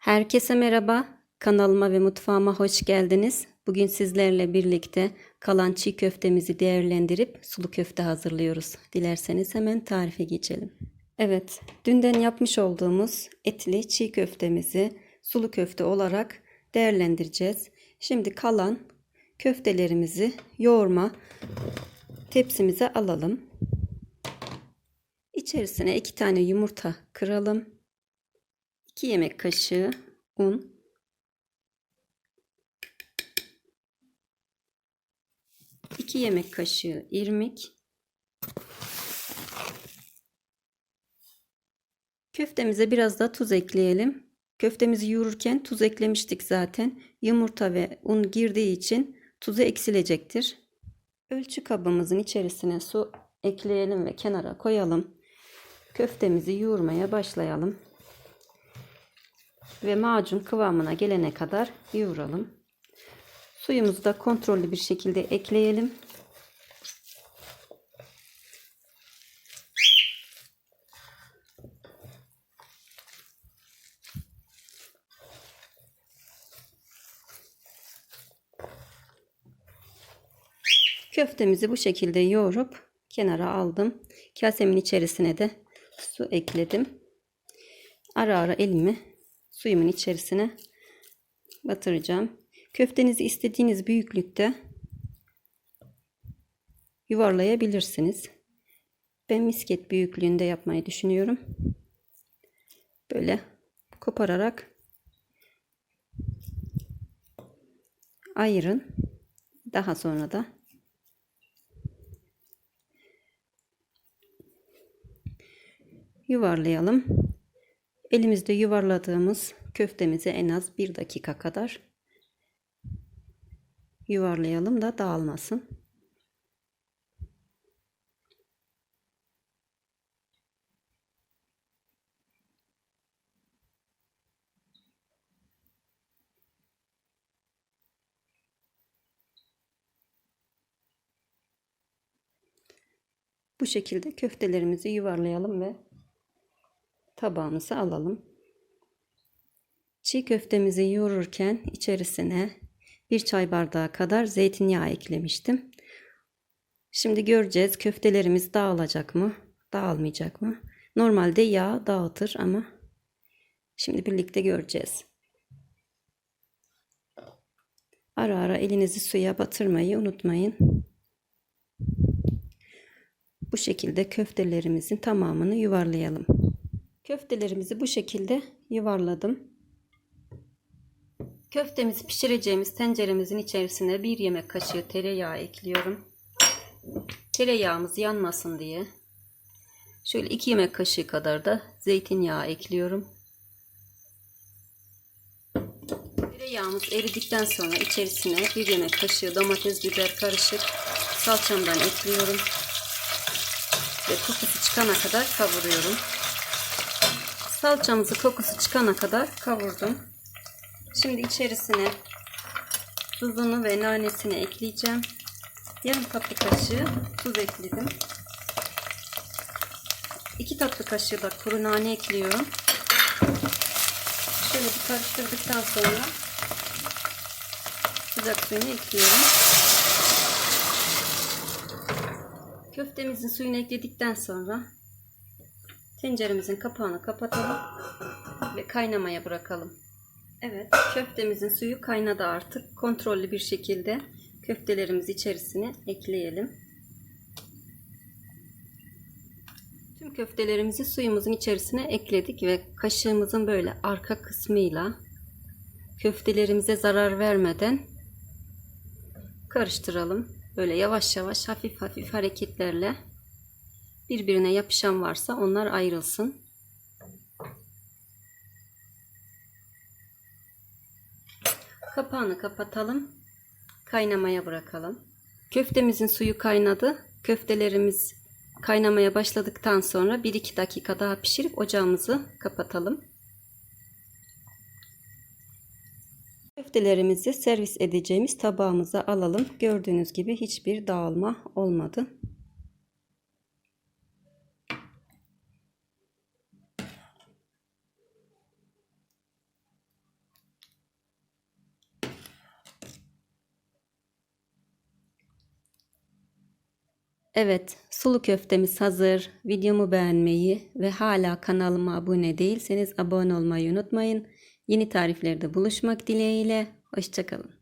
Herkese merhaba. Kanalıma ve mutfağıma hoş geldiniz. Bugün sizlerle birlikte kalan çiğ köftemizi değerlendirip sulu köfte hazırlıyoruz. Dilerseniz hemen tarife geçelim. Evet, dünden yapmış olduğumuz etli çiğ köftemizi sulu köfte olarak değerlendireceğiz. Şimdi kalan köftelerimizi yoğurma tepsimize alalım. İçerisine iki tane yumurta kıralım. 2 yemek kaşığı un, 2 yemek kaşığı irmik, köftemize biraz da tuz ekleyelim. Köftemizi yoğururken tuz eklemiştik zaten. Yumurta ve un girdiği için tuzu eksilecektir. Ölçü kabımızın içerisine su ekleyelim ve kenara koyalım. Köftemizi yoğurmaya başlayalım ve macun kıvamına gelene kadar yoğuralım. Suyumuzu da kontrollü bir şekilde ekleyelim. Köftemizi bu şekilde yoğurup kenara aldım. Kasemin içerisine de su ekledim. Ara ara elimi suyumun içerisine batıracağım. Köftenizi istediğiniz büyüklükte yuvarlayabilirsiniz. Ben misket büyüklüğünde yapmayı düşünüyorum. Böyle kopararak ayırın. Daha sonra da yuvarlayalım. Elimizde yuvarladığımız köftemizi en az bir dakika kadar yuvarlayalım da dağılmasın. Bu şekilde köftelerimizi yuvarlayalım ve tabağımıza alalım. Çiğ köftemizi yoğururken içerisine bir çay bardağı kadar zeytinyağı eklemiştim. Şimdi göreceğiz köftelerimiz dağılacak mı, dağılmayacak mı? Normalde yağ dağıtır ama şimdi birlikte göreceğiz. Ara ara elinizi suya batırmayı unutmayın. Bu şekilde köftelerimizin tamamını yuvarlayalım. Köftelerimizi bu şekilde yuvarladım. Köftemizi pişireceğimiz tenceremizin içerisine bir yemek kaşığı tereyağı ekliyorum. Tereyağımız yanmasın diye. Şöyle iki yemek kaşığı kadar da zeytinyağı ekliyorum. Tereyağımız eridikten sonra içerisine bir yemek kaşığı domates biber karışık salçamdan ekliyorum. Ve kokusu çıkana kadar kavuruyorum. Salçamızı kokusu çıkana kadar kavurdum. Şimdi içerisine tuzunu ve nanesini ekleyeceğim. Yarım tatlı kaşığı tuz ekledim. 2 tatlı kaşığı da kuru nane ekliyorum. Şöyle bir karıştırdıktan sonra sıcak suyunu ekliyorum. Köftemizin suyunu ekledikten sonra tenceremizin kapağını kapatalım ve kaynamaya bırakalım. Evet, köftemizin suyu kaynadı artık. Kontrollü bir şekilde köftelerimizi içerisine ekleyelim. Tüm köftelerimizi suyumuzun içerisine ekledik ve kaşığımızın böyle arka kısmıyla köftelerimize zarar vermeden karıştıralım. Böyle yavaş yavaş hafif hafif hareketlerle birbirine yapışan varsa onlar ayrılsın. Kapağını kapatalım. Kaynamaya bırakalım. Köftemizin suyu kaynadı. Köftelerimiz kaynamaya başladıktan sonra 1-2 dakika daha pişirip ocağımızı kapatalım. Köftelerimizi servis edeceğimiz tabağımıza alalım. Gördüğünüz gibi hiçbir dağılma olmadı. Evet, sulu köftemiz hazır. Videomu beğenmeyi ve hala kanalıma abone değilseniz abone olmayı unutmayın. Yeni tariflerde buluşmak dileğiyle. Hoşçakalın.